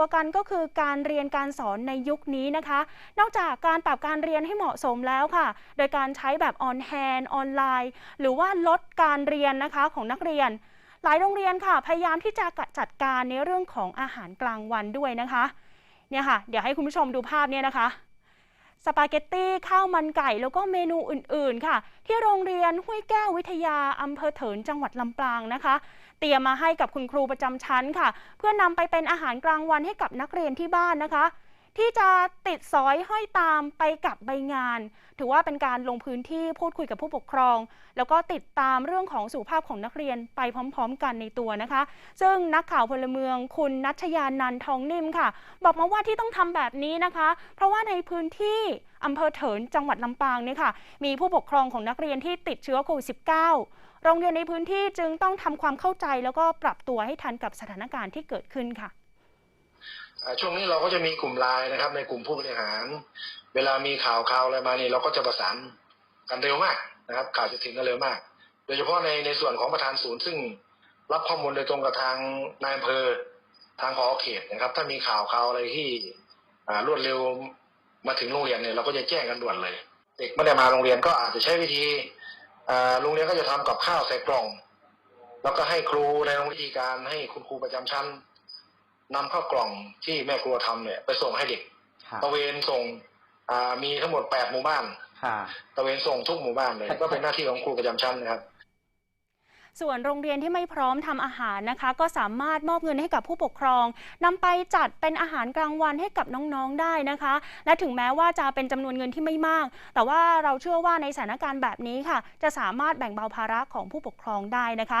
ตัวกันก็คือการเรียนการสอนในยุคนี้นะคะ นอกจากการปรับการเรียนให้เหมาะสมแล้วค่ะ โดยการใช้แบบออนแฮนออนไลน์ หรือว่าลดการเรียนนะคะของนักเรียน หลายโรงเรียนค่ะ พยายามที่จะจัดการในเรื่องของอาหารกลางวันด้วยนะคะเนี่ยค่ะ เดี๋ยวให้คุณผู้ชมดูภาพเนี่ยนะคะ สปาเกตตี้ข้าวมันไก่แล้วก็เมนูอื่นๆค่ะ ที่โรงเรียนห้วยแก้ววิทยาอำเภอเถินจังหวัดลำปางนะคะ เตรียมมาให้กับคุณครูประจำชั้นค่ะ เพื่อนำไปเป็นอาหารกลางวันให้กับนักเรียนที่บ้านนะคะ ที่จะติดสอยห้อยตามไปกับใบงาน ถือว่าเป็นการลงพื้นที่พูดคุยกับผู้ปกครอง แล้วก็ติดตามเรื่องของสุขภาพของนักเรียนไปพร้อม ๆ กันในตัวนะคะ ซึ่งนักข่าวพลเมืองคุณนัชยานันทองนิ่มค่ะ บอกมาว่าที่ต้องทำแบบนี้นะคะ เพราะว่าในพื้นที่อำเภอเถินจังหวัดลำปางเนี่ยค่ะ มีผู้ปกครองของนักเรียนที่ติดเชื้อโควิด -19 โรงเรียนในพื้นที่จึงต้องทำความเข้าใจแล้วก็ปรับตัวให้ทันกับสถานการณ์ที่เกิดขึ้นค่ะ ช่วงนี้เราก็จะมีกลุ่มไลน์นะครับ ในกลุ่มผู้บริหาร เวลามีข่าวข่าวอะไรมานี่เราก็จะประสานกันเร็วมากนะครับ ข่าวจะถึงกันเร็วมาก โดยเฉพาะในในส่วนของประธานศูนย์ซึ่งรับข้อมูลโดยตรงกับทางนายอำเภอทางพอเขตนะครับ ถ้ามีข่าวข่าวอะไรที่รวดเร็วมาถึงโรงเรียนเนี่ยเราก็จะแจ้งกันด่วนเลย เด็กไม่ได้มาโรงเรียนก็อาจจะใช้วิธีโรงเรียนก็จะทำกับข้าวใส่กล่อง แล้วก็ให้ครูในโรงวิธีการให้คุณครูประจำชั้น นำเข้าวกล่องที่แม่ครัวทำเนี่ย ไปส่งให้เด็กค่ะตระเวนส่งอ่ามีทั้งหมดแปดหมู่บ้านค่ะตระเวนส่งทุกหมู่บ้านเลยก็เป็นหน้าที่ของครูประจำชั้นนะครับส่วนโรงเรียนที่ไม่พร้อมทำอาหารนะคะ ก็สามารถมอบเงินให้กับผู้ปกครองนำไปจัดเป็นอาหารกลางวันให้กับน้องๆได้นะคะ และถึงแม้ว่าจะเป็นจำนวนเงินที่ไม่มาก แต่ว่าเราเชื่อว่าในสถานการณ์แบบนี้ค่ะ จะสามารถแบ่งเบาภาระของผู้ปกครองได้นะคะ